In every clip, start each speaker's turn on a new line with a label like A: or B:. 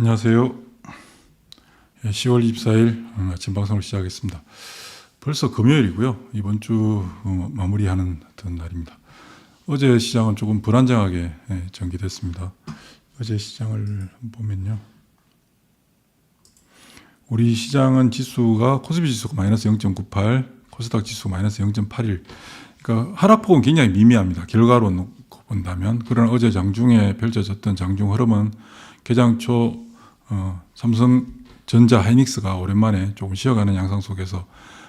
A: 안녕하세요. 예, 10월 24일 아침 방송을 시작하겠습니다. 벌써 금요일이고요. 이번 주 어, 마무리하는 날입니다. 어제 시장은 조금 불안정하게 예, 전개됐습니다. 어제 시장을 보면요. 우리 시장은 지수가 코스피 지수가 마이너스 0.98, 코스닥 지수가 마이너스 0.81. 그러니까 하락폭은 굉장히 미미합니다. 결과로 본다면 그런 어제 장중에 펼쳐졌던 장중 흐름은 개장 초 어, 삼성전자 하이닉스가 오랜만에 조금 쉬어가는 양상 속에서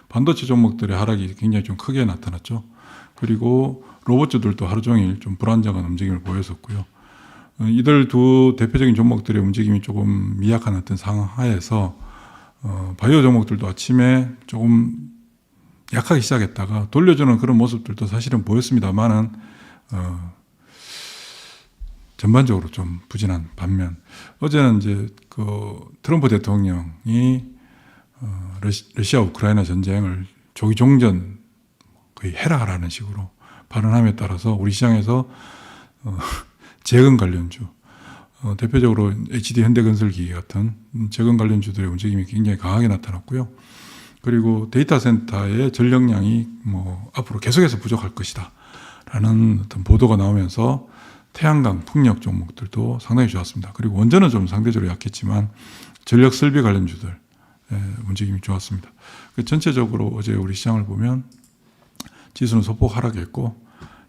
A: 반도체 종목들의 하락이 굉장히 좀 크게 나타났죠. 그리고 로봇주들도 하루 종일 좀 불안정한 움직임을 보였었고요. 어, 이들 두 대표적인 종목들의 움직임이 조금 미약한 어떤 상황 하에서 어, 바이오 종목들도 아침에 조금 약하게 시작했다가 돌려주는 그런 모습들도 사실은 보였습니다만은 어, 전반적으로 좀 부진한 반면 어제는 이제 그 트럼프 대통령이 어, 러시, 러시아 우크라이나 전쟁을 조기 종전 거의 해라라는 식으로 발언함에 따라서 우리 시장에서 어, 재건 관련주 어, 대표적으로 HD 현대건설기계 같은 재건 관련주들의 움직임이 굉장히 강하게 나타났고요. 그리고 데이터 센터의 전력량이 뭐 앞으로 계속해서 부족할 것이다. 라는 어떤 보도가 나오면서 태양광, 풍력 종목들도 상당히 좋았습니다. 그리고 원전은 좀 상대적으로 약했지만 전력 설비 관련주들 예, 움직임이 좋았습니다. 그 전체적으로 어제 우리 시장을 보면 지수는 소폭 하락했고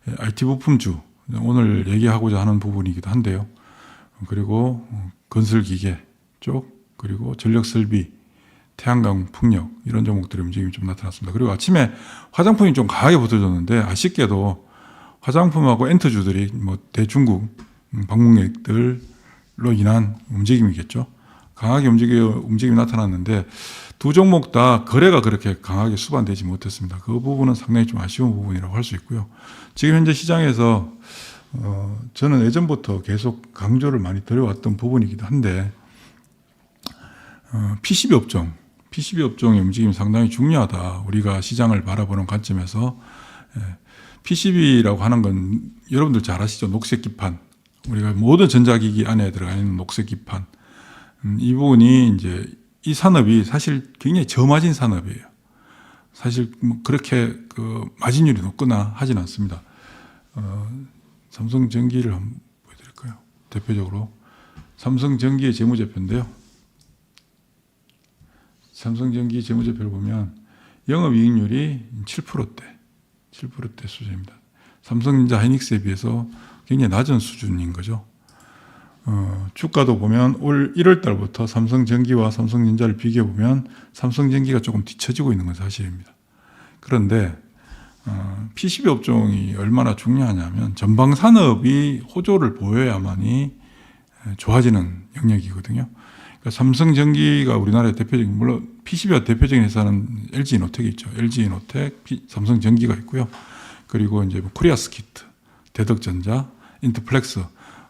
A: 예, IT 부품주 오늘 얘기하고자 하는 부분이기도 한데요. 그리고 건설 기계 쪽 그리고 전력 설비 태양광 풍력 이런 종목들의 움직임이 좀 나타났습니다. 그리고 아침에 화장품이 좀 강하게 붙어졌는데 아쉽게도 화장품하고 엔터주들이 뭐 대중국 음, 방문객들로 인한 움직임이겠죠. 강하게 움직여 움직임이 나타났는데 두 종목 다 거래가 그렇게 강하게 수반되지 못했습니다. 그 부분은 상당히 좀 아쉬운 부분이라고 할 수 있고요. 지금 현재 시장에서 어, 저는 예전부터 계속 강조를 많이 드려왔던 부분이기도 한데 어, PCB 업종, PCB 업종의 움직임이 상당히 중요하다. 우리가 시장을 바라보는 관점에서 예, PCB라고 하는 건 여러분들 잘 아시죠? 녹색 기판. 우리가 모든 전자기기 안에 들어가 있는 녹색 기판. 음, 이 부분이 이제 이 산업이 사실 굉장히 저마진 산업이에요. 사실 뭐 그렇게 그 마진율이 높거나 하진 않습니다. 어, 삼성전기를 한번 보여드릴까요? 대표적으로 삼성전기의 재무제표인데요. 삼성전기 재무제표를 보면 영업이익률이 7%대, 7%대 수준입니다. 삼성전자 하이닉스에 비해서 굉장히 낮은 수준인 거죠. 어, 주가도 보면 올 1월 달부터 삼성전기와 삼성전자를 비교해 보면 삼성전기가 조금 뒤처지고 있는 건 사실입니다. 그런데 어, PCB 업종이 얼마나 중요하냐면 전방 산업이 호조를 보여야만이 좋아지는 영역이거든요. 그러니까 삼성전기가 우리나라의 대표적인 물론 PCB가 대표적인 회사는 LG 이노텍이 있죠. LG 이노텍, 삼성 전기가 있고요. 그리고 이제 뭐 코리아스 키트, 대덕전자, 인터플렉스.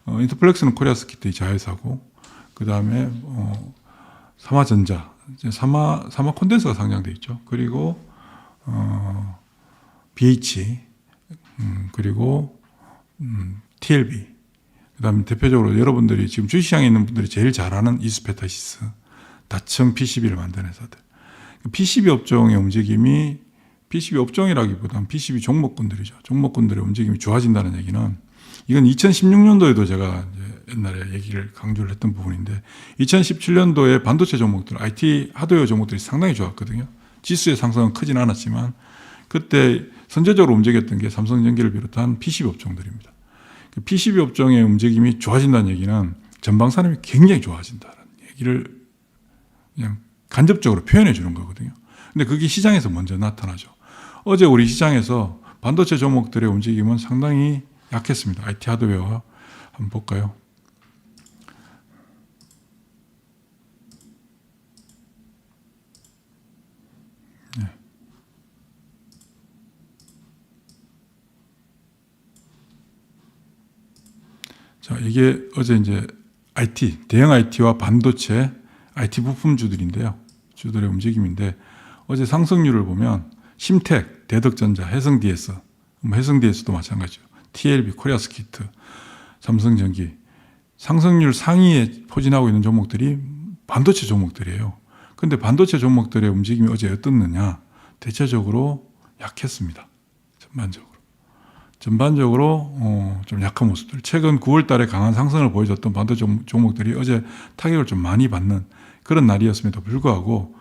A: 어, 인터플렉스는 코리아스 키트의 자회사고 그 다음에 어, 삼화전자, 삼화 삼화 콘덴서가 상장돼 있죠. 그리고 어, BH 음, 그리고 음, TLB 그다음에 대표적으로 여러분들이 지금 주식시장에 있는 분들이 제일 잘 아는 이스페타시스 다층 PCB를 만드는 회사들 PCB 업종의 움직임이 PCB 업종이라기보다는 PCB 종목군들이죠. 종목군들의 움직임이 좋아진다는 얘기는 이건 2016년도에도 제가 옛날에 얘기를 강조를 했던 부분인데 2017년도에 반도체 종목들 IT 하드웨어 종목들이 상당히 좋았거든요. 지수의 상승은 크진 않았지만 그때 선제적으로 움직였던 게 삼성전기를 비롯한 PCB 업종들입니다. PCB 업종의 움직임이 좋아진다는 얘기는 전방 산업이 굉장히 좋아진다는 얘기를 그냥 간접적으로 표현해 주는 거거든요. 근데 그게 시장에서 먼저 나타나죠. 어제 우리 시장에서 반도체 종목들의 움직임은 상당히 약했습니다. IT 하드웨어 한번 볼까요? 자, 이게 어제 이제 IT, 대형 IT와 반도체 IT 부품주들인데요. 주들의 움직임인데 어제 상승률을 보면 심텍, 대덕전자, 해성DS, 뭐 해성DS도 마찬가지죠. TLB, 코리아스키트, 삼성전기, 상승률 상위에 포진하고 있는 종목들이 반도체 종목들이에요. 근데 반도체 종목들의 움직임이 어제 어떻느냐? 대체적으로 약했습니다. 전반적으로. 전반적으로 어, 좀 약한 모습들. 최근 9월 달에 강한 상승을 보여줬던 반도체 종- 종목들이 어제 타격을 좀 많이 받는 그런 날이었음에도 불구하고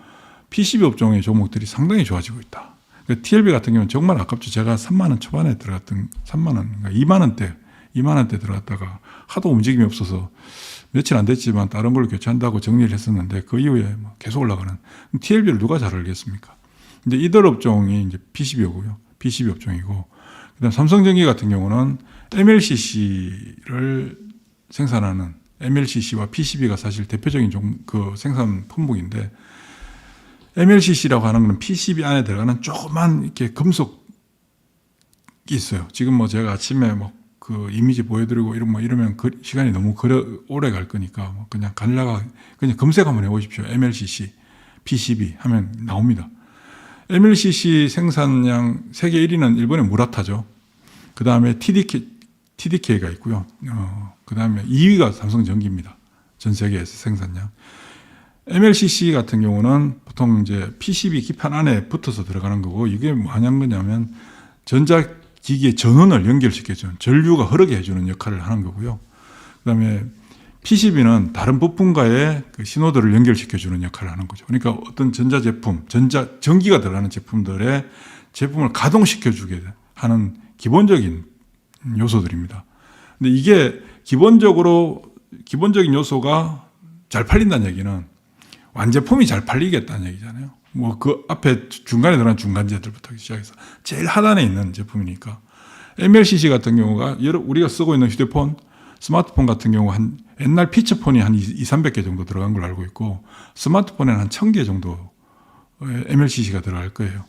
A: PCB 업종의 종목들이 상당히 좋아지고 있다. 그 TLB 같은 경우는 정말 아깝죠. 제가 3만 원 초반에 들어갔던 3만 원, 그러니까 2만 원대, 2만 원대 들어갔다가 하도 움직임이 없어서 며칠 안 됐지만 다른 걸로 교체한다고 정리를 했었는데 그 이후에 뭐 계속 올라가는 TLB를 누가 잘 알겠습니까? 이제 이들 업종이 이제 PCB고요. PCB 업종이고 그다음 삼성전기 같은 경우는 MLCC를 생산하는 MLCC와 PCB가 사실 대표적인 종, 그 생산 품목인데 MLCC라고 하는 것은 PCB 안에 들어가는 조그만 이렇게 금속이 있어요. 지금 뭐 제가 아침에 뭐 그 이미지 보여드리고 이런 뭐 이러면 그 시간이 너무 그려, 오래 갈 거니까 뭐 그냥 갈라가 그냥 검색 한번 해보십시오. MLCC, PCB 하면 나옵니다. MLCC 생산량 세계 1위는 일본의 무라타죠. 그 다음에 TDK, TDK가 있고요. 어, 그 다음에 2위가 삼성전기입니다. 전 세계에서 생산량. MLCC 같은 경우는 보통 이제 PCB 기판 안에 붙어서 들어가는 거고 이게 뭐 하는 거냐면 전자기기의 전원을 연결시켜주는 전류가 흐르게 해주는 역할을 하는 거고요. 그 다음에 PCB는 다른 부품과의 그 신호들을 연결시켜주는 역할을 하는 거죠. 그러니까 어떤 전자 제품, 전자 전기가 들어가는 제품들의 제품을 가동시켜주게 하는 기본적인 요소들입니다. 근데 이게 기본적으로 기본적인 요소가 잘 팔린다는 얘기는 완제품이 잘 팔리겠다는 얘기잖아요. 뭐 그 앞에 중간에 들어간 중간재들부터 시작해서 제일 하단에 있는 제품이니까 MLCC 같은 경우가 여러 우리가 쓰고 있는 휴대폰, 스마트폰 같은 경우 한 옛날 피처폰이 한 2, 300개 정도 들어간 걸로 알고 있고 스마트폰에는 한 1000개 정도 MLCC가 들어갈 거예요.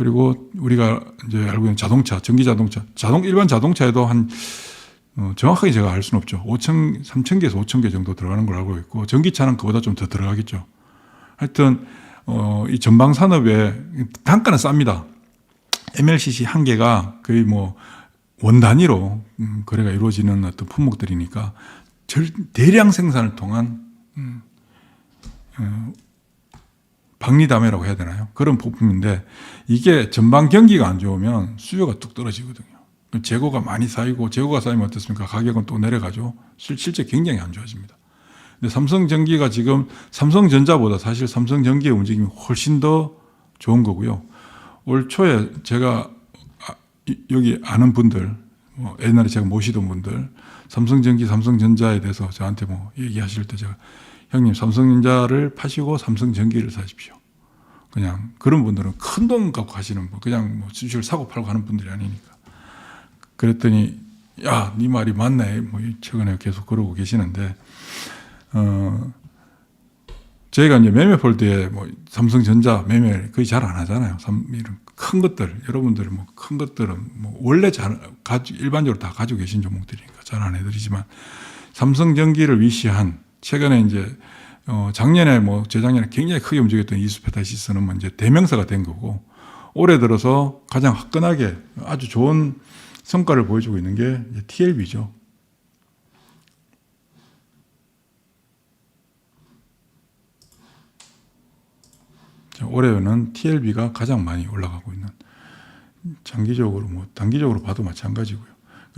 A: 그리고 우리가 이제 알고 있는 자동차, 전기 자동차, 자동 일반 자동차에도 한 어, 정확하게 제가 알 수는 없죠. 5천, 3천 개에서 5천 개 정도 들어가는 걸 알고 있고 전기차는 그보다 좀 더 들어가겠죠. 하여튼 어, 이 전방 산업에 단가는 쌉니다. MLCC 한 개가 거의 뭐 원 단위로 음, 거래가 이루어지는 어떤 품목들이니까 절, 대량 생산을 통한 음, 어, 박리담회라고 해야 되나요? 그런 부품인데 이게 전방 경기가 안 좋으면 수요가 뚝 떨어지거든요. 재고가 많이 쌓이고 재고가 쌓이면 어떻습니까? 가격은 또 내려가죠. 실- 실제 굉장히 안 좋아집니다. 근데 삼성전기가 지금 삼성전자보다 사실 삼성전기의 움직임이 훨씬 더 좋은 거고요. 올 초에 제가 아, 이- 여기 아는 분들, 뭐 옛날에 제가 모시던 분들, 삼성전기, 삼성전자에 대해서 저한테 뭐 얘기하실 때 제가 형님 삼성전자를 파시고 삼성전기를 사십시오. 그냥 그런 분들은 큰 돈 갖고 하시는 분, 그냥 뭐 주식을 사고 팔고 하는 분들이 아니니까. 그랬더니 야, 네 말이 맞네. 뭐 최근에 계속 그러고 계시는데 어 저희가 이제 매매 폴드에 뭐 삼성전자 매매 거의 잘 안 하잖아요. 삼, 이런 큰 것들 여러분들이 뭐 큰 것들은 뭐 원래 잘 가지 일반적으로 다 가지고 계신 종목들이니까 잘 안 해드리지만 삼성전기를 위시한 최근에 이제 어 작년에 뭐 재작년에 굉장히 크게 움직였던 이수페타시스는 뭐 이제 대명사가 된 거고 올해 들어서 가장 화끈하게 아주 좋은 성과를 보여주고 있는 게 TLB죠. 자, 올해는 TLB가 가장 많이 올라가고 있는 장기적으로 뭐 단기적으로 봐도 마찬가지고요.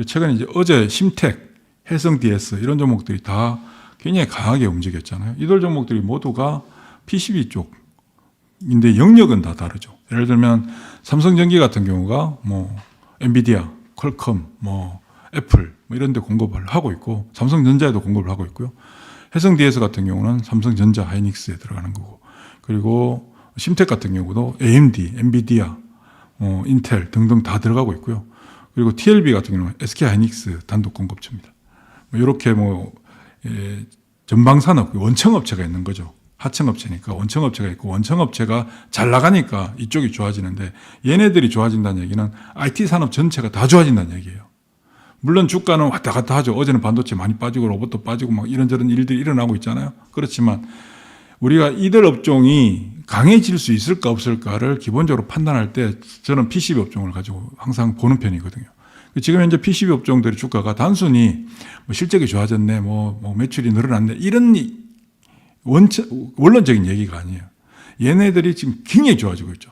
A: 최근에 이제 어제 심택, 해성 DS 이런 종목들이 다 굉장히 강하게 움직였잖아요. 이들 종목들이 모두가 PCB 쪽인데 영역은 다 다르죠. 예를 들면 삼성전기 같은 경우가 뭐 엔비디아, 퀄컴, 뭐 애플 뭐 이런 데 공급을 하고 있고 삼성전자에도 공급을 하고 있고요. 해성 DS 같은 경우는 삼성전자 하이닉스에 들어가는 거고 그리고 심텍 같은 경우도 AMD, 엔비디아, 어, 인텔 등등 다 들어가고 있고요. 그리고 TLB 같은 경우는 SK 하이닉스 단독 공급처입니다. 뭐 이렇게 뭐 예, 전방 산업 원청 업체가 있는 거죠. 하청 업체니까 원청 업체가 있고 원청 업체가 잘 나가니까 이쪽이 좋아지는데 얘네들이 좋아진다는 얘기는 IT 산업 전체가 다 좋아진다는 얘기예요. 물론 주가는 왔다 갔다 하죠. 어제는 반도체 많이 빠지고 로봇도 빠지고 막 이런저런 일들이 일어나고 있잖아요. 그렇지만 우리가 이들 업종이 강해질 수 있을까 없을까를 기본적으로 판단할 때 저는 PCB 업종을 가지고 항상 보는 편이거든요. 지금 현재 PCB 업종들의 주가가 단순히 뭐 실적이 좋아졌네, 뭐, 뭐 매출이 늘어났네 이런 이- 원천 원론적인 얘기가 아니에요. 얘네들이 지금 굉장히 좋아지고 있죠.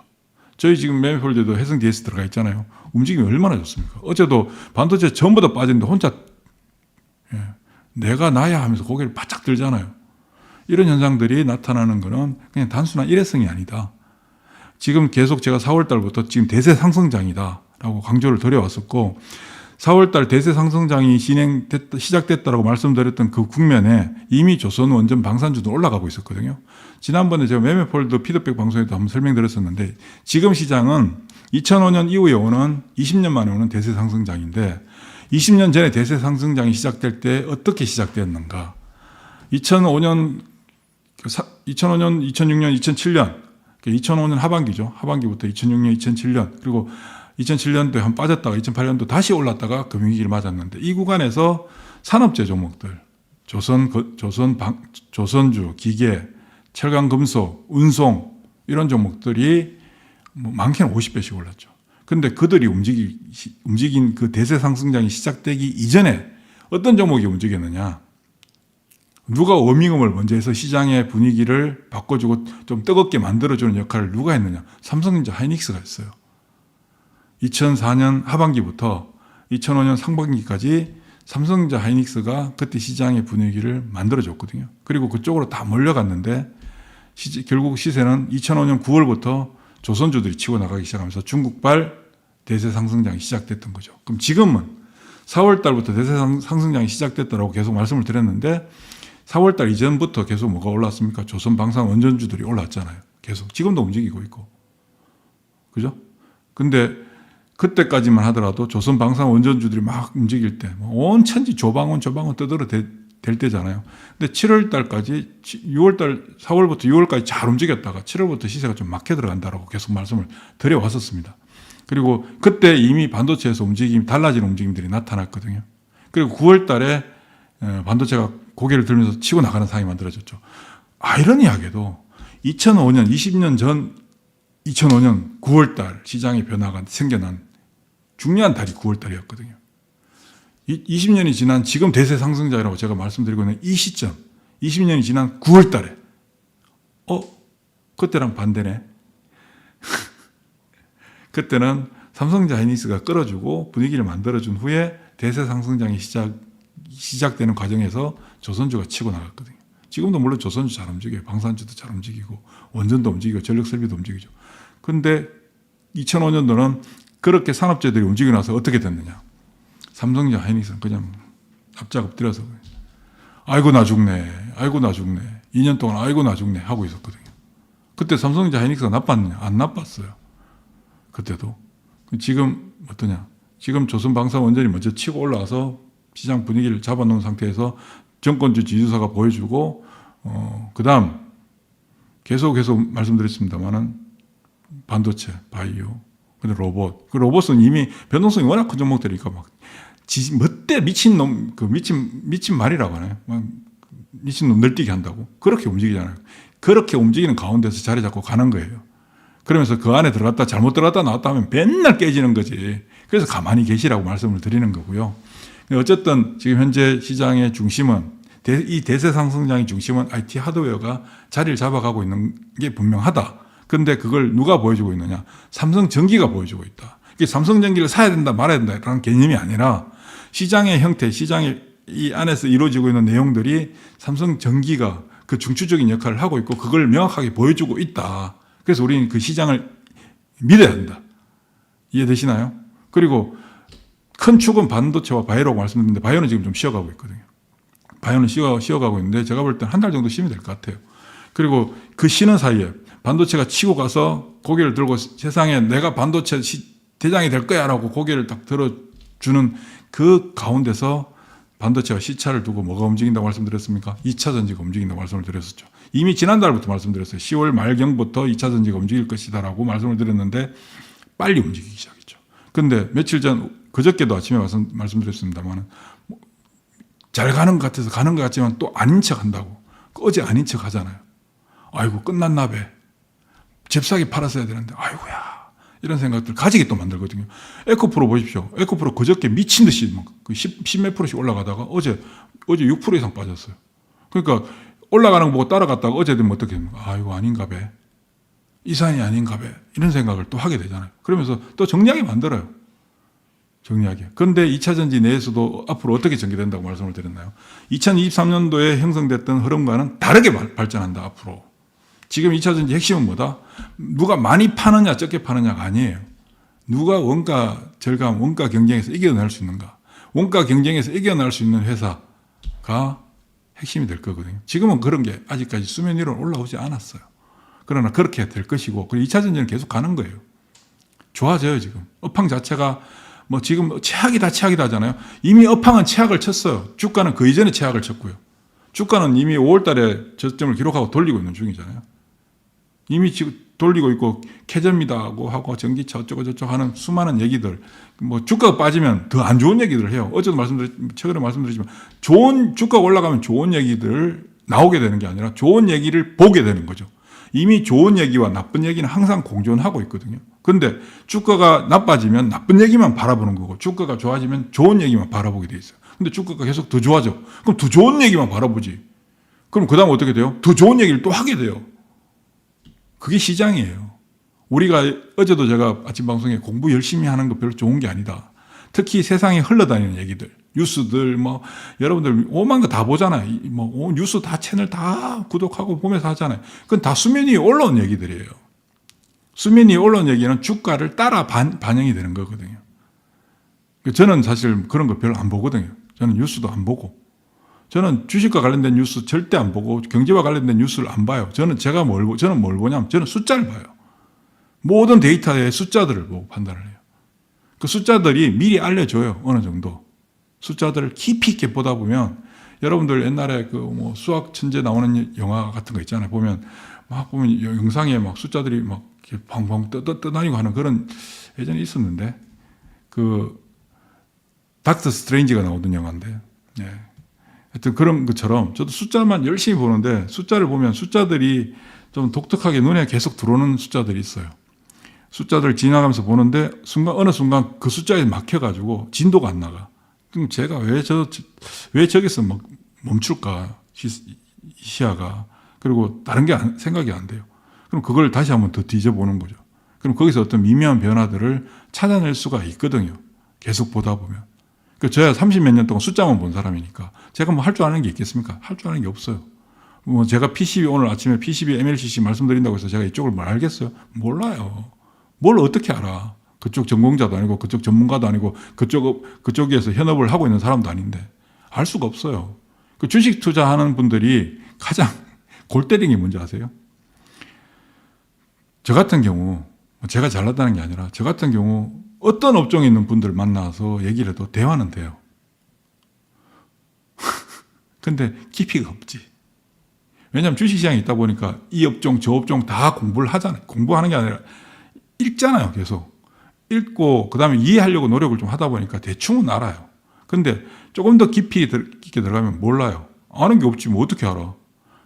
A: 저희 지금 매매폴드도 해성 DS 들어가 있잖아요. 움직임이 얼마나 좋습니까? 어제도 반도체 전부 다 빠졌는데 혼자 예, 내가 나야 하면서 고개를 바짝 들잖아요. 이런 현상들이 나타나는 것은 그냥 단순한 일회성이 아니다. 지금 계속 제가 4월 달부터 지금 대세 상승장이다 라고 강조를 드려왔었고 4월 달 대세 상승장이 진행됐다 시작됐다라고 말씀드렸던 그 국면에 이미 조선 원전 방산주도 올라가고 있었거든요. 지난번에 제가 매매폴드 피드백 방송에도 한번 설명드렸었는데 지금 시장은 2005년 이후에 오는 20년 만에 오는 대세 상승장인데 20년 전에 대세 상승장이 시작될 때 어떻게 시작됐는가? 2005년 2005년, 2006년, 2007년 2005년 하반기죠. 하반기부터 2006년, 2007년 그리고 2007년도에 한 빠졌다가 2008년도 다시 올랐다가 금융위기를 맞았는데 이 구간에서 산업재 종목들 조선 거- 조선 방, 조선주 기계 철강 금속 운송 이런 종목들이 뭐 많게는 50배씩 올랐죠. 근데 그들이 움직이 시- 움직인 그 대세 상승장이 시작되기 이전에 어떤 종목이 움직였느냐? 누가 워밍업을 먼저 해서 시장의 분위기를 바꿔주고 좀 뜨겁게 만들어주는 역할을 누가 했느냐? 삼성전자 하이닉스가 했어요. 2004년 하반기부터 2005년 상반기까지 삼성전자 하이닉스가 그때 시장의 분위기를 만들어줬거든요. 그리고 그쪽으로 다 몰려갔는데 시- 결국 시세는 2005년 9월부터 조선주들이 치고 나가기 시작하면서 중국발 대세 상승장이 시작됐던 거죠. 그럼 지금은 4월 달부터 대세 상- 상승장이 시작됐다라고 계속 말씀을 드렸는데 4월 달 이전부터 계속 뭐가 올랐습니까? 조선 방산 원전주들이 올랐잖아요. 계속 지금도 움직이고 있고. 그죠? 근데 그때까지만 하더라도 조선 방산 원전주들이 막 움직일 때, 뭐온 천지 조방원 조방원 떠들어 대, 될 때잖아요. 근데 7월 달까지, 6월 달, 4월부터 6월까지 잘 움직였다가 7월부터 시세가 좀 막혀 들어간다라고 계속 말씀을 드려왔었습니다. 그리고 그때 이미 반도체에서 움직임이 달라지는 움직임들이 나타났거든요. 그리고 9월 달에 어, 반도체가 고개를 들면서 치고 나가는 상황이 만들어졌죠. 아이러니하게도 2005년, 20년 전 2005년 9월 달 시장의 변화가 생겨난 중요한 달이 9월 달이었거든요. 20년이 지난 지금 대세 상승자라고 제가 말씀드리고 있는 이 시점, 20년이 지난 9월 달에, 어, 그때랑 반대네. 그때는 삼성전자 하이닉스가 끌어주고 분위기를 만들어준 후에 대세 상승장이 시작, 시작되는 과정에서 조선주가 치고 나갔거든요. 지금도 물론 조선주 잘 움직여요. 방산주도 잘 움직이고, 원전도 움직이고, 전력 설비도 움직이죠. 근데 2005년도는 그렇게 산업재들이 움직이고 나서 어떻게 됐느냐. 삼성전자 하이닉스는 그냥 앞작 엎드려서 아이고 나 죽네. 아이고 나 죽네. 2년 동안 아이고 나 죽네 하고 있었거든요. 그때 삼성전자 하이닉스가 나빴느냐? 안 나빴어요. 그때도. 지금 어떠냐? 지금 조선 방산 원전이 먼저 치고 올라와서 시장 분위기를 잡아놓은 상태에서 정권주 지주사가 보여주고 어, 그다음 계속 계속 말씀드렸습니다만은 반도체, 바이오, 근데 로봇. 그 로봇은 이미 변동성이 워낙 큰 종목들이니까 막 지, 멋대 미친 놈, 그 미친, 미친 말이라고 하나요? 막 미친 놈 늘뛰게 한다고. 그렇게 움직이잖아요. 그렇게 움직이는 가운데서 자리 잡고 가는 거예요. 그러면서 그 안에 들어갔다 잘못 들어갔다 나왔다 하면 맨날 깨지는 거지. 그래서 가만히 계시라고 말씀을 드리는 거고요. 어쨌든 지금 현재 시장의 중심은 대- 이 대세 상승장의 중심은 IT 하드웨어가 자리를 잡아가고 있는 게 분명하다. 근데 그걸 누가 보여주고 있느냐? 삼성전기가 보여주고 있다. 이게 삼성전기를 사야 된다 말아야 된다라는 개념이 아니라 시장의 형태, 시장의 이 안에서 이루어지고 있는 내용들이 삼성전기가 그 중추적인 역할을 하고 있고 그걸 명확하게 보여주고 있다. 그래서 우리는 그 시장을 믿어야 한다. 이해되시나요? 그리고 큰 축은 반도체와 바이오라고 말씀드렸는데 바이오는 지금 좀 쉬어가고 있거든요. 바이오는 쉬어, 쉬어가고 있는데 제가 볼 때 한 달 정도 쉬면 될 것 같아요. 그리고 그 쉬는 사이에 반도체가 치고 가서 고개를 들고 세상에 내가 반도체 시- 대장이 될 거야 라고 고개를 딱 들어주는 그 가운데서 반도체가 시차를 두고 뭐가 움직인다고 말씀드렸습니까? 2차 전지가 움직인다고 말씀을 드렸었죠. 이미 지난달부터 말씀드렸어요. 10월 말경부터 2차 전지가 움직일 것이다라고 말씀을 드렸는데 빨리 움직이기 시작했죠. 근데 며칠 전 그저께도 아침에 말씀, 말씀드렸습니다만 잘 가는 것 같아서 가는 것 같지만 또 아닌 척 한다고. 어제 아닌 척 하잖아요. 아이고 끝났나 배. 잽싸게 팔았어야 되는데 아이고야 이런 생각들 가지게 또 만들거든요. 에코프로 보십시오. 에코프로 그저께 미친 듯이 막그 10, 10몇 프로씩 올라가다가 어제 어제 6% 이상 빠졌어요. 그러니까 올라가는 거 보고 따라갔다가 어제 되면 어떻게 됩니까? 아 이거 아닌가 배. 이 산이 아닌가 배. 이런 생각을 또 하게 되잖아요. 그러면서 또 정리하게 만들어요. 정리하게. 그런데 2차 전지 내에서도 앞으로 어떻게 전개된다고 말씀을 드렸나요? 2023년도에 형성됐던 흐름과는 다르게 발- 발전한다, 앞으로. 지금 2차 전지 핵심은 뭐다? 누가 많이 파느냐, 적게 파느냐가 아니에요. 누가 원가 절감, 원가 경쟁에서 이겨낼 수 있는가? 원가 경쟁에서 이겨낼 수 있는 회사가 핵심이 될 거거든요. 지금은 그런 게 아직까지 수면 위로 올라오지 않았어요. 그러나 그렇게 될 것이고, 그리고 2차 전지는 계속 가는 거예요. 좋아져요, 지금. 업황 자체가 뭐 지금 최악이다, 최악이다 하잖아요. 이미 업황은 최악을 쳤어요. 주가는 그 이전에 최악을 쳤고요. 주가는 이미 5월 달에 저점을 기록하고 돌리고 있는 중이잖아요. 이미 지금 돌리고 있고 캐전미다고 하고 전기차 어쩌고 저쩌고 하는 수많은 얘기들 뭐 주가가 빠지면 더 안 좋은 얘기들을 해요. 어제도 말씀드렸 최근에 말씀드렸지만 좋은 주가가 올라가면 좋은 얘기들 나오게 되는 게 아니라 좋은 얘기를 보게 되는 거죠. 이미 좋은 얘기와 나쁜 얘기는 항상 공존하고 있거든요. 근데 주가가 나빠지면 나쁜 얘기만 바라보는 거고 주가가 좋아지면 좋은 얘기만 바라보게 돼 있어요. 근데 주가가 계속 더 좋아져. 그럼 더 좋은 얘기만 바라보지. 그럼 그 다음 어떻게 돼요? 더 좋은 얘기를 또 하게 돼요. 그게 시장이에요. 우리가 어제도 제가 아침 방송에 공부 열심히 하는 거 별로 좋은 게 아니다. 특히 세상에 흘러다니는 얘기들, 뉴스들, 뭐, 여러분들 오만 거 다 보잖아요. 이 뭐, 오, 뉴스 다 채널 다 구독하고 보면서 하잖아요. 그건 다 수면 위에 올라온 얘기들이에요. 수면 위에 올라온 얘기는 주가를 따라 반, 반영이 되는 거거든요. 저는 사실 그런 거 별로 안 보거든요. 저는 뉴스도 안 보고. 저는 주식과 관련된 뉴스 절대 안 보고 경제와 관련된 뉴스를 안 봐요. 저는 제가 뭘, 보- 저는 뭘 보냐면 저는 숫자를 봐요. 모든 데이터의 숫자들을 보고 판단을 해요. 그 숫자들이 미리 알려줘요. 어느 정도. 숫자들을 깊이 있게 보다 보면 여러분들 옛날에 그 뭐 수학 천재 나오는 영화 같은 거 있잖아요. 보면 막 보면 여- 영상에 막 숫자들이 막 이렇게 방방 떠다니고 하는 그런 예전에 있었는데 그 닥터 스트레인지가 나오던 영화인데 예. 하여튼 그런 것처럼 저도 숫자만 열심히 보는데 숫자를 보면 숫자들이 좀 독특하게 눈에 계속 들어오는 숫자들이 있어요. 숫자들 지나가면서 보는데 순간 어느 순간 그 숫자에 막혀가지고 진도가 안 나가. 그럼 제가 왜 저 왜 저기서 막 멈출까 시, 시야가 그리고 다른 게 안- 생각이 안 돼요. 그럼 그걸 다시 한번 더 뒤져보는 거죠. 그럼 거기서 어떤 미묘한 변화들을 찾아낼 수가 있거든요. 계속 보다 보면. 그 저야 30몇 년 동안 숫자만 본 사람이니까 제가 뭐 할 줄 아는 게 있겠습니까? 할 줄 아는 게 없어요. 뭐 제가 PCB 오늘 아침에 PCB MLCC 말씀드린다고 해서 제가 이쪽을 뭘 알겠어요? 몰라요. 뭘 어떻게 알아? 그쪽 전공자도 아니고 그쪽 전문가도 아니고 그쪽 그쪽에서 현업을 하고 있는 사람도 아닌데 알 수가 없어요. 그 주식 투자하는 분들이 가장 골 때리는 게 뭔지 아세요? 저 같은 경우 뭐 제가 잘났다는 게 아니라 저 같은 경우 어떤 업종에 있는 분들 만나서 얘기를 해도 대화는 돼요. 근데 깊이가 없지. 왜냐하면 주식시장에 있다 보니까 이 업종 저 업종 다 공부를 하잖아요. 공부하는 게 아니라 읽잖아요. 계속 읽고 그 다음에 이해하려고 노력을 좀 하다 보니까 대충은 알아요. 근데 조금 더 깊이 들- 깊게 들어가면 몰라요. 아는 게 없지 뭐 어떻게 알아?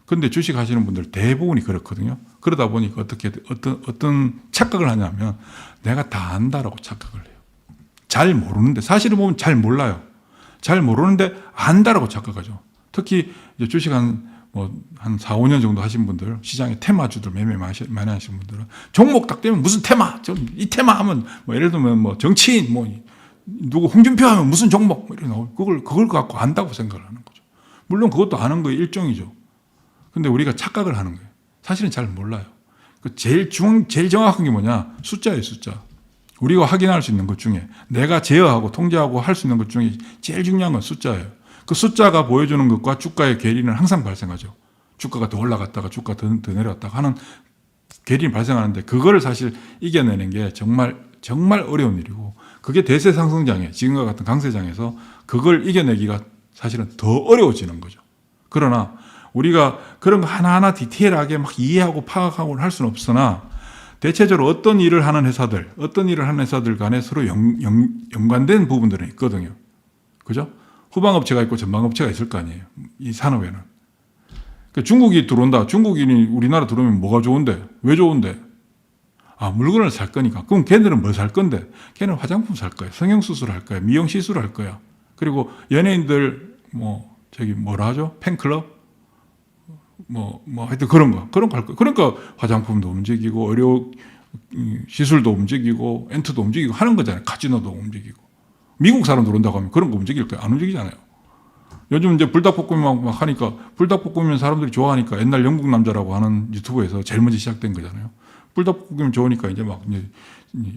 A: 근데 주식 하시는 분들 대부분이 그렇거든요. 그러다 보니까 어떻게 어떤 어떤 착각을 하냐면 내가 다 안다라고 착각을 해요. 잘 모르는데 사실을 보면 잘 몰라요. 잘 모르는데 안다라고 착각하죠. 특히 이제 주식 한 뭐, 한 4, 5년 정도 하신 분들, 시장에 테마주들 매매 많이 하시는 분들은 종목 딱 되면 무슨 테마, 좀이 테마 하면 뭐 예를 들면 뭐 정치인, 뭐 누구 홍준표 하면 무슨 종목, 뭐 이렇게 나오고 그걸, 그걸 갖고 안다고 생각을 하는 거죠. 물론 그것도 아는 거의 일종이죠. 근데 우리가 착각을 하는 거예요. 사실은 잘 몰라요. 그 제일 중, 제일 정확한 게 뭐냐? 숫자예요, 숫자. 우리가 확인할 수 있는 것 중에 내가 제어하고 통제하고 할 수 있는 것 중에 제일 중요한 건 숫자예요. 그 숫자가 보여주는 것과 주가의 괴리는 항상 발생하죠. 주가가 더 올라갔다가 주가 더, 더 내려왔다가 하는 괴리는 발생하는데 그거를 사실 이겨내는 게 정말 정말 어려운 일이고 그게 대세 상승장에 지금과 같은 강세장에서 그걸 이겨내기가 사실은 더 어려워지는 거죠. 그러나 우리가 그런 거 하나하나 디테일하게 막 이해하고 파악하고 할 수는 없으나 대체적으로 어떤 일을 하는 회사들, 어떤 일을 하는 회사들 간에 서로 연, 연, 연관된 부분들은 있거든요. 그죠? 후방업체가 있고 전방업체가 있을 거 아니에요. 이 산업에는. 그 중국이 들어온다. 중국인이 우리나라 들어오면 뭐가 좋은데? 왜 좋은데? 아, 물건을 살 거니까. 그럼 걔들은 뭘 살 건데? 걔는 화장품 살 거야. 성형수술 할 거야. 미용 시술 할 거야. 그리고 연예인들, 뭐, 저기 뭐라 하죠? 팬클럽? 뭐, 뭐, 하여튼 그런 거. 그런 거 할 거야. 그러니까 화장품도 움직이고, 의료 음, 시술도 움직이고, 엔트도 움직이고 하는 거잖아요. 카지노도 움직이고. 미국 사람들 온다고 하면 그런 거 움직일 거야. 안 움직이잖아요. 요즘 이제 불닭볶음면 막, 막 하니까 불닭볶음면 사람들이 좋아하니까 옛날 영국 남자라고 하는 유튜브에서 제일 먼저 시작된 거잖아요. 불닭볶음면 좋으니까 이제 막 이제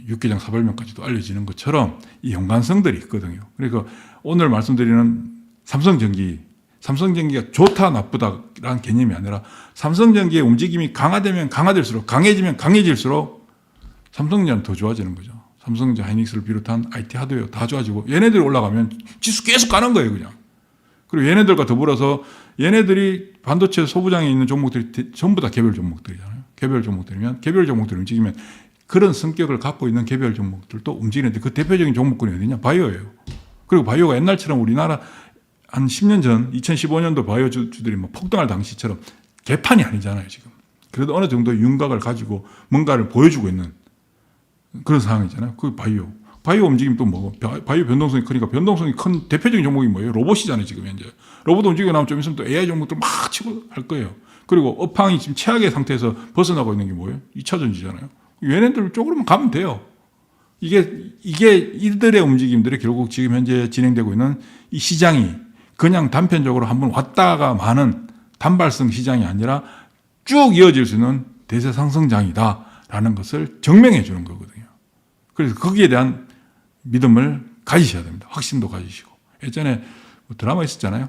A: 육개장 사발면까지도 알려지는 것처럼 이 연관성들이 있거든요. 그러니까 오늘 말씀드리는 삼성전기, 삼성전기가 좋다 나쁘다라는 개념이 아니라 삼성전기의 움직임이 강화되면 강화될수록 강해지면 강해질수록 삼성전기는 더 좋아지는 거죠. 삼성전 하이닉스를 비롯한 IT 하드웨어 다 좋아지고 얘네들이 올라가면 지수 계속 가는 거예요, 그냥. 그리고 얘네들과 더불어서 얘네들이 반도체 소부장에 있는 종목들이 대- 전부 다 개별 종목들이잖아요. 개별 종목들이면 개별 종목들이 움직이면 그런 성격을 갖고 있는 개별 종목들도 움직이는데 그 대표적인 종목군이 어디냐? 바이오예요. 그리고 바이오가 옛날처럼 우리나라 한 10년 전 2015년도 바이오 주, 주들이 뭐 폭등할 당시처럼 개판이 아니잖아요, 지금. 그래도 어느 정도 윤곽을 가지고 뭔가를 보여주고 있는 그런 상황이잖아요. 그 바이오. 바이오 움직임 또 뭐, 바이오 변동성이 크니까 변동성이 큰 대표적인 종목이 뭐예요? 로봇이잖아요, 지금 현재. 로봇 움직이고 나면 좀 있으면 또 AI 종목들 막 치고 할 거예요. 그리고 업황이 지금 최악의 상태에서 벗어나고 있는 게 뭐예요? 2차 전지잖아요. 얘네들 쪽으로만 가면 돼요. 이게, 이게 이들의 움직임들이 결국 지금 현재 진행되고 있는 이 시장이 그냥 단편적으로 한번 왔다가 마는 단발성 시장이 아니라 쭉 이어질 수 있는 대세 상승장이다라는 것을 증명해 주는 거거든요. 그래서 거기에 대한 믿음을 가지셔야 됩니다. 확신도 가지시고. 예전에 뭐 드라마 있었잖아요.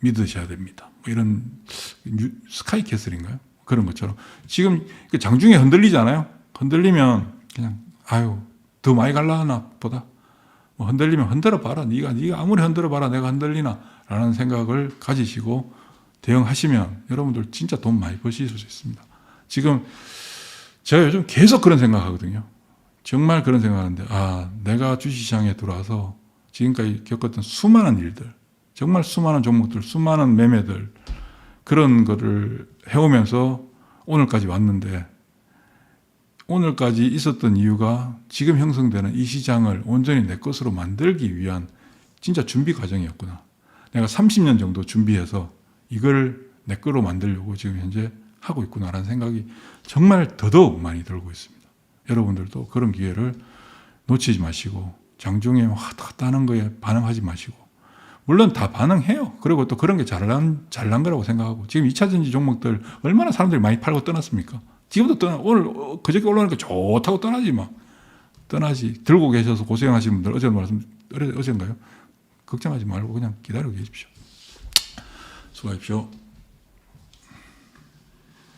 A: 믿으셔야 됩니다. 뭐 이런 뉴- 스카이 캐슬인가요? 그런 것처럼 지금 그 장중에 흔들리잖아요. 흔들리면 그냥 아유 더 많이 갈라나 보다. 뭐 흔들리면 흔들어 봐라. 네가 네가 아무리 흔들어 봐라. 내가 흔들리나라는 생각을 가지시고 대응하시면 여러분들 진짜 돈 많이 버실 수 있습니다. 지금 제가 요즘 계속 그런 생각하거든요. 정말 그런 생각하는데 아 내가 주식시장에 들어와서 지금까지 겪었던 수많은 일들 정말 수많은 종목들 수많은 매매들 그런 거를 해오면서 오늘까지 왔는데 오늘까지 있었던 이유가 지금 형성되는 이 시장을 온전히 내 것으로 만들기 위한 진짜 준비 과정이었구나. 내가 30년 정도 준비해서 이걸 내 거로 만들려고 지금 현재 하고 있구나라는 생각이 정말 더더욱 많이 들고 있습니다. 여러분들도 그런 기회를 놓치지 마시고 장중에 왔다 하는 거에 반응하지 마시고 물론 다 반응해요. 그리고 또 그런 게 잘난 잘난 거라고 생각하고 지금 2차 전지 종목들 얼마나 사람들이 많이 팔고 떠났습니까? 지금도 떠나 오늘 어, 그저께 올라오니까 좋다고 떠나지 막 떠나지 들고 계셔서 고생하시는 분들 어제 말씀 어제인가요? 걱정하지 말고 그냥 기다리고 계십시오. 수고하십시오.